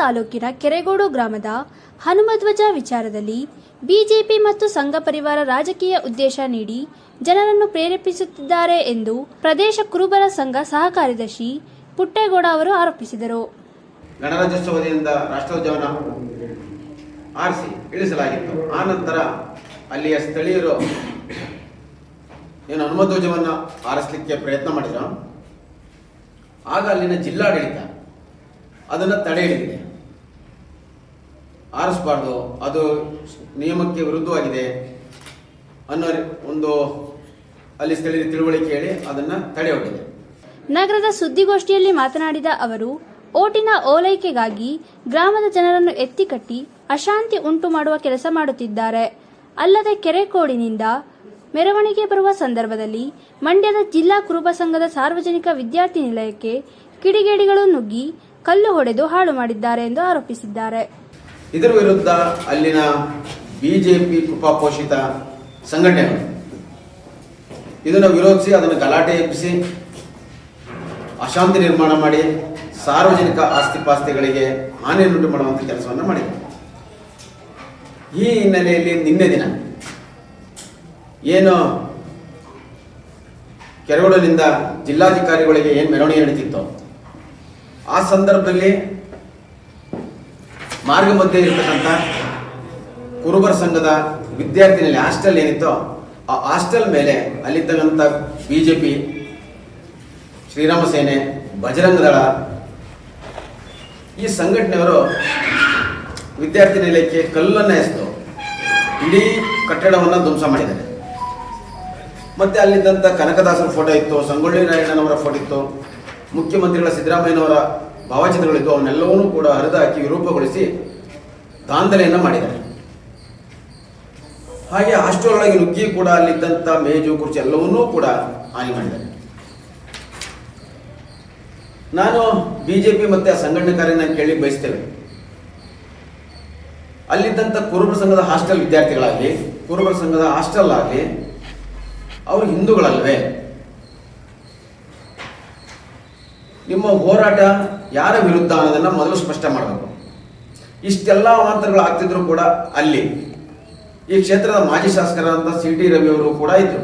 ತಾಲೂಕಿನ ಕೆರೆಗೋಡು ಗ್ರಾಮದ ಹನುಮಧ್ವಜ ವಿಚಾರದಲ್ಲಿ ಬಿಜೆಪಿ ಮತ್ತು ಸಂಘ ಪರಿವಾರ ರಾಜಕೀಯ ಉದ್ದೇಶ ನೀಡಿ ಜನರನ್ನು ಪ್ರೇರೇಪಿಸುತ್ತಿದ್ದಾರೆ ಎಂದು ಪ್ರದೇಶ ಕುರುಬರ ಸಂಘ ಸಹ ಕಾರ್ಯದರ್ಶಿ ಪುಟ್ಟೇಗೌಡ ಅವರು ಆರೋಪಿಸಿದರು. ಗಣರಾಜ್ಯೋತ್ಸವದಿಂದ ರಾಷ್ಟ್ರೋದ್ಯಾನ ಆರಿಸಿ ಇಳಿಸಲಾಗಿತ್ತು. ಆ ನಂತರ ಅಲ್ಲಿಯ ಸ್ಥಳೀಯರು ಏನು ಹನುಮಧ್ವಜವನ್ನು ಆರಿಸಲಿಕ್ಕೆ ಪ್ರಯತ್ನ ಮಾಡಿದ್ರು. ಆಗ ಅಲ್ಲಿನ ಜಿಲ್ಲಾಡಳಿತ ಅದನ್ನು ತಡೆ ಹಿಡಿದಿದೆ. ಆರಿಸಬಾರ್ದು. ಅದು ನಿಯಮಕ್ಕೆ ವಿರುದ್ಧವಾಗಿದೆ ಅನ್ನೋ ಒಂದು ಅಲ್ಲಿ ಸ್ಥಳೀಯ ತಿಳುವಳಿಕೆ ಹೇಳಿ ಅದನ್ನು ತಡೆ ಹೊಟ್ಟಿದೆ ನಗರದ ಸುದ್ದಿಗೋಷ್ಠಿಯಲ್ಲಿ ಮಾತನಾಡಿದ ಅವರು, ಓಟಿನ ಓಲೈಕೆಗಾಗಿ ಗ್ರಾಮದ ಜನರನ್ನು ಎತ್ತಿಕಟ್ಟಿ ಅಶಾಂತಿ ಉಂಟು ಮಾಡುವ ಕೆಲಸ ಮಾಡುತ್ತಿದ್ದಾರೆ. ಅಲ್ಲದೆ ಕೆರೆಕೋಡಿನಿಂದ ಮೆರವಣಿಗೆ ಬರುವ ಸಂದರ್ಭದಲ್ಲಿ ಮಂಡ್ಯದ ಜಿಲ್ಲಾ ಕುರುಬ ಸಂಘದ ಸಾರ್ವಜನಿಕ ವಿದ್ಯಾರ್ಥಿ ನಿಲಯಕ್ಕೆ ಕಿಡಿಗೇಡಿಗಳು ನುಗ್ಗಿ ಕಲ್ಲು ಹೊಡೆದು ಹಾಳು ಮಾಡಿದ್ದಾರೆ ಎಂದು ಆರೋಪಿಸಿದ್ದಾರೆ. ಇದರ ವಿರುದ್ಧ ಅಲ್ಲಿನ ಬಿ ಜೆ ಪಿ ಕೃಪಾಪೋಷಿತ ಸಂಘಟನೆಗಳು. ಇದನ್ನು ವಿರೋಧಿಸಿ ಅದನ್ನು ಗಲಾಟೆ ಎಬ್ಬಿಸಿ, ಅಶಾಂತಿ ನಿರ್ಮಾಣ ಮಾಡಿ, ಸಾರ್ವಜನಿಕ ಆಸ್ತಿಪಾಸ್ತಿಗಳಿಗೆ ಹಾನಿಯನ್ನುಂಟು ಮಾಡುವಂಥ ಕೆಲಸವನ್ನು ಮಾಡಿದೆ ಈ ಹಿನ್ನೆಲೆಯಲ್ಲಿ ನಿನ್ನೆ ದಿನ ಏನು ಕೆರಗೋಡಿನಿಂದ ಜಿಲ್ಲಾಧಿಕಾರಿಗಳಿಗೆ ಏನು ಮೆರವಣಿಗೆ ನಡೀತಿತ್ತು, ಆ ಸಂದರ್ಭದಲ್ಲಿ ಮಾರ್ಗ ಮಧ್ಯೆ ಇರತಕ್ಕಂಥ ಕುರುಬರ ಸಂಘದ ವಿದ್ಯಾರ್ಥಿನಲ್ಲಿ ಹಾಸ್ಟೆಲ್ ಏನಿತ್ತೋ ಆ ಹಾಸ್ಟೆಲ್ ಮೇಲೆ ಅಲ್ಲಿರ್ತಕ್ಕಂಥ ಬಿ ಜೆ ಪಿ ಶ್ರೀರಾಮ ಸೇನೆ ಬಜರಂಗ ದಳ ಈ ಸಂಘಟನೆಯವರು ವಿದ್ಯಾರ್ಥಿ ನಿಲಯಕ್ಕೆ ಕಲ್ಲನ್ನು ಎಸೆದು ಇಡೀ ಕಟ್ಟಡವನ್ನು ಧ್ವಂಸ ಮಾಡಿದ್ದಾರೆ. ಮತ್ತೆ ಅಲ್ಲಿದ್ದಂಥ ಕನಕದಾಸರ ಫೋಟೋ ಇತ್ತು, ಸಂಗೊಳ್ಳಿ ನಾರಾಯಣನವರ ಫೋಟೋ ಇತ್ತು, ಮುಖ್ಯಮಂತ್ರಿಗಳ ಸಿದ್ದರಾಮಯ್ಯನವರ ಭಾವಚಿತ್ರಗಳಿದ್ದು ಅವನ್ನೆಲ್ಲವನ್ನೂ ಕೂಡ ಹರಿದಾಕಿ ವಿರೂಪಗೊಳಿಸಿ ದಾಂಧಲೆಯನ್ನು ಮಾಡಿದ್ದಾರೆ. ಹಾಗೆ ಹಾಸ್ಟೆಲ್ ಒಳಗೆ ನುಗ್ಗಿ ಕೂಡ ಅಲ್ಲಿದ್ದಂಥ ಮೇಜು, ಕುರ್ಚಿ ಎಲ್ಲವನ್ನೂ ಕೂಡ ಹಾನಿ ಮಾಡಿದ್ದಾರೆ. ನಾನು ಬಿಜೆಪಿ ಮತ್ತು ಆ ಸಂಘಟನೆಕಾರನ್ನ ಕೇಳಿ ಬಯಸ್ತೇವೆ ಅಲ್ಲಿದ್ದಂಥ ಕುರುಬರ ಸಂಘದ ಹಾಸ್ಟೆಲ್ ವಿದ್ಯಾರ್ಥಿಗಳಾಗಲಿ, ಕುರುಬರ ಸಂಘದ ಹಾಸ್ಟೆಲ್ ಆಗಲಿ, ಅವರು ಹಿಂದೂಗಳಲ್ವೇ ನಿಮ್ಮ ಹೋರಾಟ ಯಾರ ವಿರುದ್ಧ ಅನ್ನೋದನ್ನ ಮೊದಲು ಸ್ಪಷ್ಟ ಮಾಡಬೇಕು. ಇಷ್ಟೆಲ್ಲ ಅವಾಂತರಗಳು ಆಗ್ತಿದ್ರು ಕೂಡ ಅಲ್ಲಿ. ಈ ಕ್ಷೇತ್ರದ ಮಾಜಿ ಶಾಸಕರಾದಂಥ ಸಿ ಟಿ ರವಿ ಅವರು ಕೂಡ ಇದ್ರು.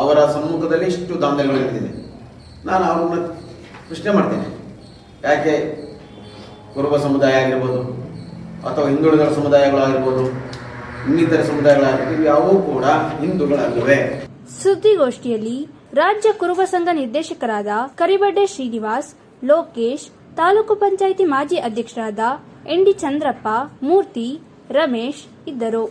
ಅವರ ಸಮ್ಮುಖದಲ್ಲಿ ಇಷ್ಟು ದಾಂಧಲೆಗಳು ನಡೆದಿದೆ. ನಾನು ಅವ್ರನ್ನ ಪ್ರಶ್ನೆ ಮಾಡ್ತೇನೆ. ಯಾಕೆ ಕುರುಬ ಸಮುದಾಯ ಆಗಿರ್ಬೋದು ಅಥವಾ ಹಿಂದುಳಿದ ಸಮುದಾಯಗಳಾಗಿರ್ಬೋದು, ಇನ್ನಿತರ ಸಮುದಾಯಗಳಾಗಿರ್ಬೋದು ಯಾವೂ ಕೂಡ ಹಿಂದೂಗಳಾಗಿವೆ. ಸುದ್ದಿಗೋಷ್ಠಿಯಲ್ಲಿ ರಾಜ್ಯ ಕುರುಬ ಸಂಘ ನಿರ್ದೇಶಕರಾದ ಕರಿಬಡ್ಡೆ ಶ್ರೀನಿವಾಸ್ ಲೋಕೇಶ್ ತಾಲೂಕು ಪಂಚಾಯಿತಿ ಮಾಜಿ ಅಧ್ಯಕ್ಷರಾದ ಎನ್ ಡಿ ಚಂದ್ರಪ್ಪ ಮೂರ್ತಿ ರಮೇಶ್ ಇದ್ದರು.